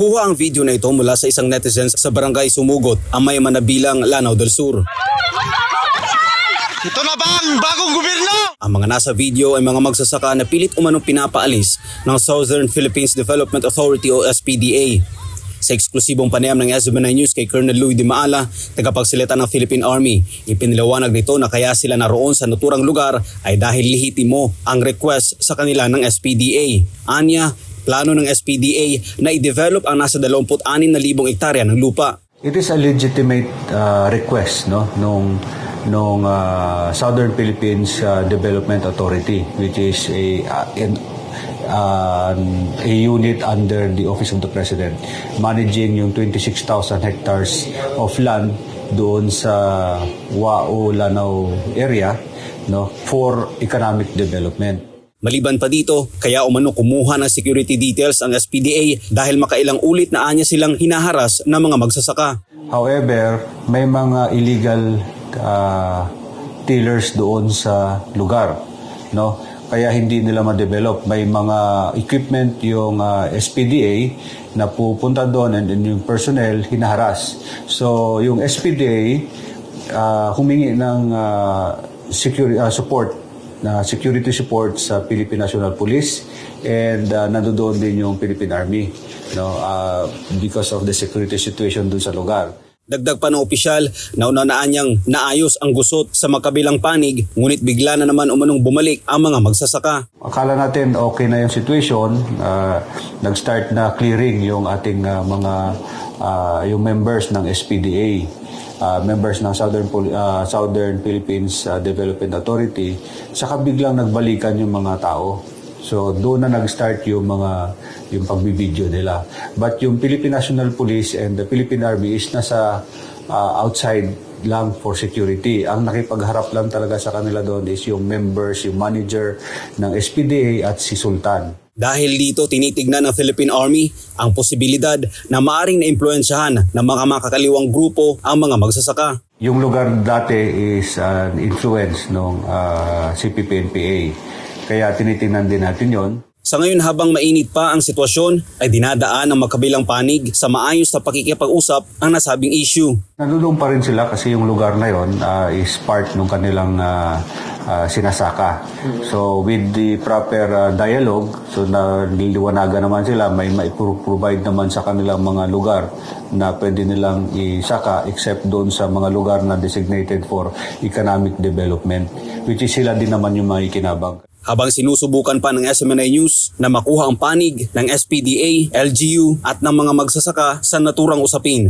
Kuha ang video na ito mula sa isang netizen sa barangay Sumugot, ang may manabilang Lanao del Sur. Ito na ba ang bagong gobyerno? Ang mga nasa video ay mga magsasaka na pilit umanong pinapaalis ng Southern Philippines Development Authority o SPDA. Sa eksklusibong panayam ng SB9 News kay Colonel Louis Di Maala, tagapagsalita ng Philippine Army, ipiniliwanag nito na kaya sila naroon sa naturang lugar ay dahil lihitimo ang request sa kanila ng SPDA. Anya, plano ng SPDA na i-develop ang nasa 26,000 hektarya ng lupa. It is a legitimate uh, request no nung nung uh, Southern Philippines uh, Development Authority which is a uh, in, uh, a unit under the office of the president managing yung 26,000 hectares of land doon sa Wao Lanao area no for economic development. Maliban pa dito, kaya umano kumuha ng security details ang SPDA dahil makailang ulit na anya silang hinaharas ng mga magsasaka. However, may mga illegal uh, tillers doon sa lugar, no? Kaya hindi nila ma-develop. May mga equipment yung uh, SPDA na pupunta doon and then yung personnel hinaharas. So, yung SPDA uh, humingi ng uh, security uh, support na security support sa Philippine National Police and uh, nandoon din yung Philippine Army no uh, because of the security situation dun sa lugar. Dagdag pa ng opisyal, naunanaan niyang naayos ang gusot sa magkabilang panig ngunit bigla na naman umanong bumalik ang mga magsasaka. Akala natin okay na yung situation, uh, nag-start na clearing yung ating uh, mga uh, yung members ng SPDA, uh, members ng Southern uh, Southern Philippines uh, Development Authority, saka biglang nagbalikan yung mga tao. So doon na nag-start yung mga yung pagbibideo nila. But yung Philippine National Police and the Philippine Army is nasa uh, outside lang for security. Ang nakipagharap lang talaga sa kanila doon is yung members, yung manager ng SPDA at si Sultan. Dahil dito tinitignan ng Philippine Army ang posibilidad na maaring naimpluensyahan ng mga makakaliwang grupo ang mga magsasaka. Yung lugar dati is an influence ng uh, CPP-NPA. Kaya tinitingnan din natin yon. Sa ngayon habang mainit pa ang sitwasyon ay dinadaan ng magkabilang panig sa maayos na pakikipag-usap ang nasabing issue. Nandoon pa rin sila kasi yung lugar na yon uh, is part ng kanilang uh, uh, sinasaka. So with the proper uh, dialogue, so na niliwanagan naman sila, may mai-provide naman sa kanilang mga lugar na pwede nilang isaka except doon sa mga lugar na designated for economic development which is sila din naman yung makikinabang. Habang sinusubukan pa ng SMNI News na makuha ang panig ng SPDA, LGU at ng mga magsasaka sa naturang usapin.